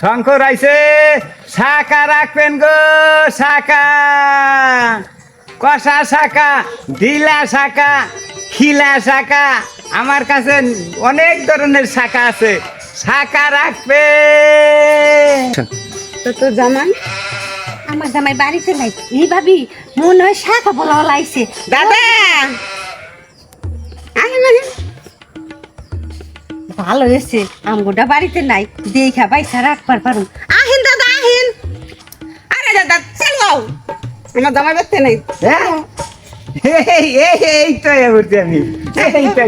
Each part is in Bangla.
শঙ্কর আইছে শাখা রাখবেন গো শাখা। কষা শাখা ঢিলা শাখা খিলা শাখা আমার কাছে অনেক ধরনের শাখা আছে। শাখা রাখবে তো তোর জামাই আমার জামাই বাড়িতে নাই। এই ভাবি মনে হয় শাখা বলা লাইছে দাদা! ভালো হয়েছে। আমগোটা বাড়িতে নাই। দেখা পয়সা রাখবার পারুম। আহেন দাদা আহিন। আরে দাদা চলো আমার জামাই বাড়তে নাই। হ্যাঁ। এই এই এই তো এবার আমি এই দাদা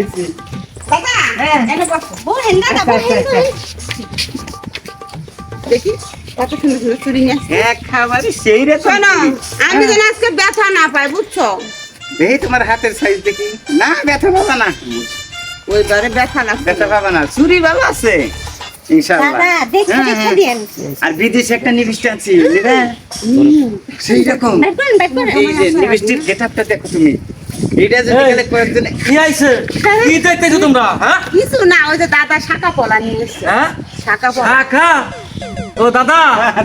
হ্যাঁ। এনে বসো। বলেন দাদা বলেন বলেন। দেখি কত সুন্দর সুন্দর চুরি নিয়ে এক খাবারই সেই রে শোনো আমি যেন আজকে ব্যথা না পাই বুঝছ? এই তোমার হাতের সাইজ দেখি। না ব্যথা পাবা না। ওইবারে ব্যথা লাগছে ব্যথা পাবা না। চুরি ভালো আছে? ইনশাআল্লাহ। দাদা দেখে হ্যাঁ, দেখে হ্যাঁ। দিয়েন। আর বিদেশে একটা নিবিষ্ট আনছি সেই রকম। বাইর করেন বাইর করেন। এই যে নিবিষ্টির গেটআপটা দেখো তুমি। এটা যদি গেলে কয়েকজন কি আইছে? কি দেখতেছো তোমরা হ্যাঁ? কিছু না ওই যে দাদা শাখা পলা নিয়ে এসছে। হ্যাঁ? শাখা পলা। শাখা? ও দাদা?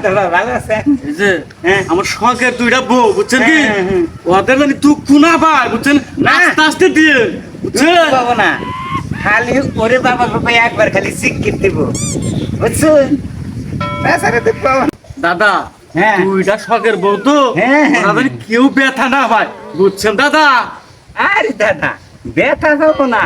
দাদা ভালো আছে। যে হ্যাঁ। আমার শখের দুইটা বউ বুঝছেন কি? হ্যাঁ, হ্যাঁ। ওদের মানে তুই কুনা পায় বুঝছেন? না। আস্তে আস্তে দিয়ে বুঝছেন? পাবো না। খালি ওরে বাবা বাবা একবার খালি সিকিট দিব। বুঝছ? তাছাড়া তো দাদা হ্যাঁ। দুইটা শখের বউ তো। হ্যাঁ, হ্যাঁ। যেন কেউ ব্যথা না পায় বুঝছেন দাদা? আরে দাদা ব্যথা পাবো না।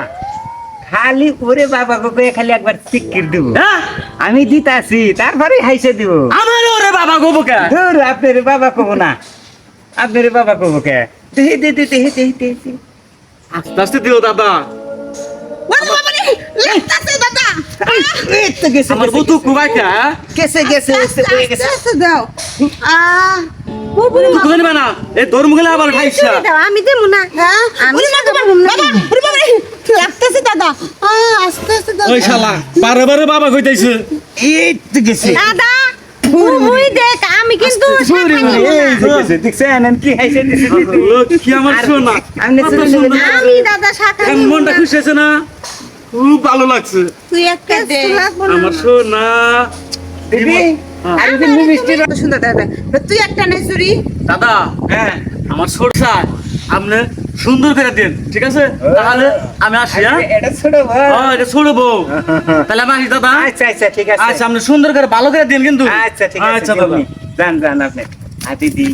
খালি ওরে বাবা বাবা খালি একবার সিকিট দিব। হ্যাঁ? আমি দিতাছি তারপরে হাইসে দিব। আমার ওরে বাবা গোবকে ধুর আপনার বাবা কব না। আপনার বাবা কব কে? দেহি দে দে দেহি দেহি দেহি আস্তে আস্তে দিও দাদা। দাদা গেছে আমার গেছে গেছে আস্তে দাও আ না আবার ভাইসা আমি দেবো না হ্যাঁ আমি ওরে শাখা না। বাবা ওরে বাবা রে লাগতাছে দাদা আ আস্তে আস্তে দাও ওই শালা বারে বারে বাবা কইতাইছে এই গেছে দাদা দেখ আমি কিন্তু দেখছেন কি কি আমার শোনা আমি শাখা মনটা খুশি হয়েছে না খুব ভালো লাগছে। তুই একটা দে আমার সোনা দিদি হ্যাঁ। আর মিষ্টি কত সুন্দর দাদা তুই একটা নে চুরি। দাদা হ্যাঁ আমার সরষা আপনি সুন্দর করে দিন ঠিক আছে? তাহলে আমি আসি হ্যাঁ? এটা ছোট এটা ছোড়বো তাহলে আমি আসি দাদা। আচ্ছা আচ্ছা ঠিক আছে। আচ্ছা আপনি সুন্দর করে ভালো করে দিন কিন্তু। আচ্ছা ঠিক আছে আচ্ছা দাদা। যান যান আপনি। আর দিদি।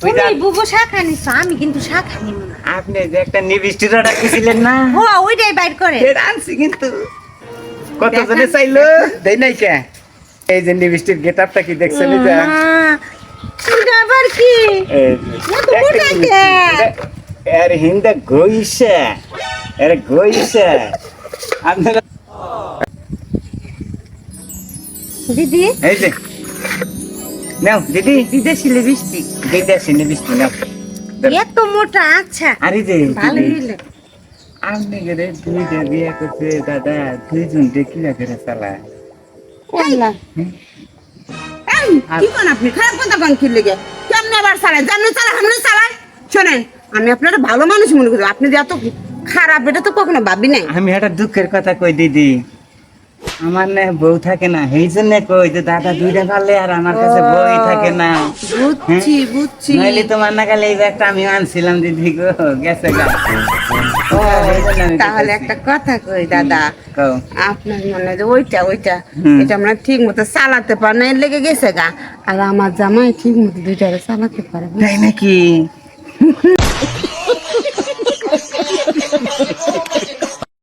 তুমি বুবু শাখা নিছো আমি কিন্তু শাখা নিব না। আপনি যে একটা নিবিষ্টির দিয়েছিলেন না? ও ওইটাই বাইর করে। এর আনছি কিন্তু। কত জনে চাইলো? দেই নাই কে? এই যে নিবিষ্টির গেট আপটা কি দেখছেন এটা? এটা আবার কি? এই যে, মোটা কে? এর হিন্দা গইছে। এর গইছে। আপনারা দিদি? এই যে। নাও দিদি। বিদেশি লিপস্টিক। বিদেশি নিবিষ্টি নাও। এত মোটা আচ্ছা। আরে যে ভালো দিদি, হইল। আপনি গেলে দুইটা বিয়ে করছে দাদা দুইজন দেখি না করে আল্লাহ এই, কি কোন আপনি? খারাপ কথা কোন কি লেগে? কেমনে আবার চালায়? জানো চালা আমরা চালাই শোনেন আমি আপনারা ভালো মানুষ মনে করি। আপনি যে এত খারাপ এটা তো কখনো ভাবি নাই। আমি এটা দুঃখের কথা কই দিদি। আমার না বউ থাকে না এই জন্য কই যে দাদা দুইটা পারলে আর আমার কাছে বই থাকে না। বুঝছি বুঝছি। নইলে তোমার না গেলে এই ব্যাগটা আমি আনছিলাম দিদি গো গেছে আমি তাহলে একটা কথা কই দাদা? কও। আপনার মনে হয় যে ওইটা ওইটা। এটা আমরা ঠিক মতো চালাতে পারে না এর লেগে গেছে গা। আর আমার জামাই ঠিক মতো দুইটা চালাতে পারে। তাই নাকি?